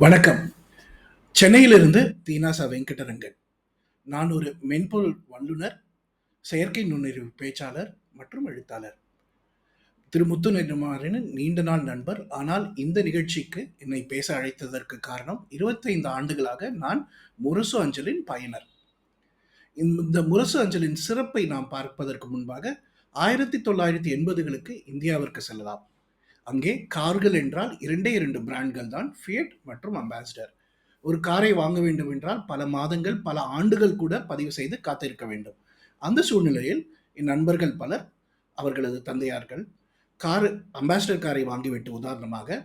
வணக்கம். சென்னையிலிருந்து தீனாசா வெங்கடரங்கன் நான் ஒரு மென்பொருள் வல்லுனர் செயற்கை நுண்ணறிவு பேச்சாளர் மற்றும் எழுத்தாளர். திரு. முத்து நெடுமாறனின் நீண்ட நாள் நண்பர். ஆனால் இந்த நிகழ்ச்சிக்கு என்னை பேச அழைத்ததற்கு காரணம் இருபத்தைந்து ஆண்டுகளாக நான் முரசு அஞ்சலின் பயனர். இந்த முரசு அஞ்சலின் சிறப்பை நாம் பார்ப்பதற்கு முன்பாக ஆயிரத்தி தொள்ளாயிரத்தி எண்பதுகளுக்கு இந்தியாவிற்கு செல்லலாம். அங்கே கார்கள் என்றால் இரண்டே இரண்டு பிராண்ட்கள் தான் ஃபியட் மற்றும் அம்பாசிடர் ஒரு காரை வாங்க வேண்டும் என்றால் பல மாதங்கள் பல ஆண்டுகள் கூட பதிவு செய்து காத்திருக்க வேண்டும். அந்த சூழ்நிலையில் என் நண்பர்கள் பலர் அவர்களது தந்தையார்கள் கார் அம்பாசிடர் காரை வாங்கிவிட்டு உதாரணமாக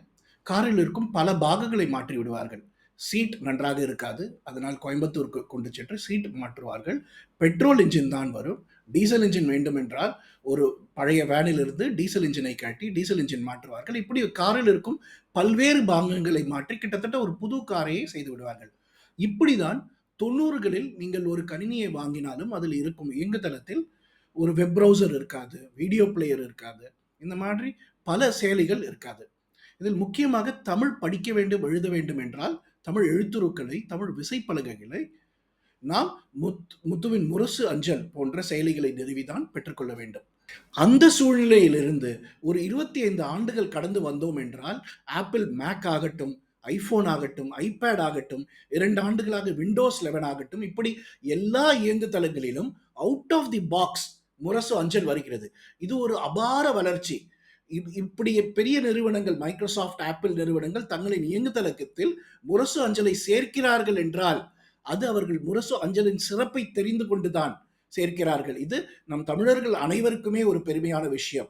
காரில் இருக்கும் பல பாகங்களை மாற்றி விடுவார்கள். சீட் நன்றாக இருக்காது. அதனால் கோயம்புத்தூருக்கு கொண்டு சென்று சீட் மாற்றுவார்கள். பெட்ரோல் இன்ஜின் தான் வரும். டீசல் இன்ஜின் வேண்டும் என்றால் ஒரு பழைய வேனில் இருந்து டீசல் இன்ஜினை காட்டி டீசல் இன்ஜின் மாற்றுவார்கள். இப்படி காரில் இருக்கும் பல்வேறு பாகங்களை மாற்றி கிட்டத்தட்ட ஒரு புது காரையே செய்து விடுவார்கள். இப்படிதான் தொண்ணூறுகளில் நீங்கள் ஒரு கணினியை வாங்கினாலும் அதில் இருக்கும் இயங்குதளத்தில் ஒரு வெப் ப்ரௌசர் இருக்காது வீடியோ பிளேயர் இருக்காது இந்த மாதிரி பல செயலிகள் இருக்காது. இதில் முக்கியமாக தமிழ் படிக்க வேண்டும் எழுத வேண்டும் என்றால் தமிழ் எழுத்துருக்களை தமிழ் விசைப்பலகைகளை நாம் முத் முத்துவின் முரசு அஞ்சல் போன்ற செயலிகளை நிறுவிதான் பெற்றுக்கொள்ள வேண்டும். அந்த சூழ்நிலையிலிருந்து ஒரு இருபத்தி ஐந்து ஆண்டுகள் கடந்து வந்தோம் என்றால் ஆப்பிள் மேக் ஆகட்டும் ஐபோன் ஆகட்டும் ஐபேட் ஆகட்டும் இரண்டு ஆண்டுகளாக விண்டோஸ் லெவன் ஆகட்டும் இப்படி எல்லா இயங்குதளங்களிலும் out of the box Murasu Anjal வருகிறது. இது ஒரு அபார வளர்ச்சி. இப்படி பெரிய நிறுவனங்கள் மைக்ரோசாஃப்ட் ஆப்பிள் நிறுவனங்கள் தங்களின் இயங்குதளத்தில் முரசு அஞ்சலை சேர்க்கிறார்கள் என்றால் அது அவர்கள் முரசு அஞ்சலின் சிறப்பை தெரிந்து கொண்டுதான் சேர்க்கிறார்கள். இது நம் தமிழர்கள் அனைவருக்குமே ஒரு பெருமையான விஷயம்.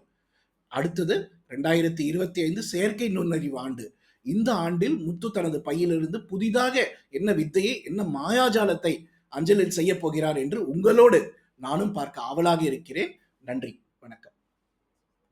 அடுத்தது ரெண்டாயிரத்தி இருபத்தி ஐந்து செயற்கை நுண்ணறிவு ஆண்டு. இந்த ஆண்டில் முத்து தனது பையிலிருந்து புதிதாக என்ன வித்தையை என்ன மாயாஜாலத்தை அஞ்சலில் செய்ய போகிறார் என்று உங்களோடு நானும் பார்க்க ஆவலாக இருக்கிறேன். நன்றி வணக்கம்.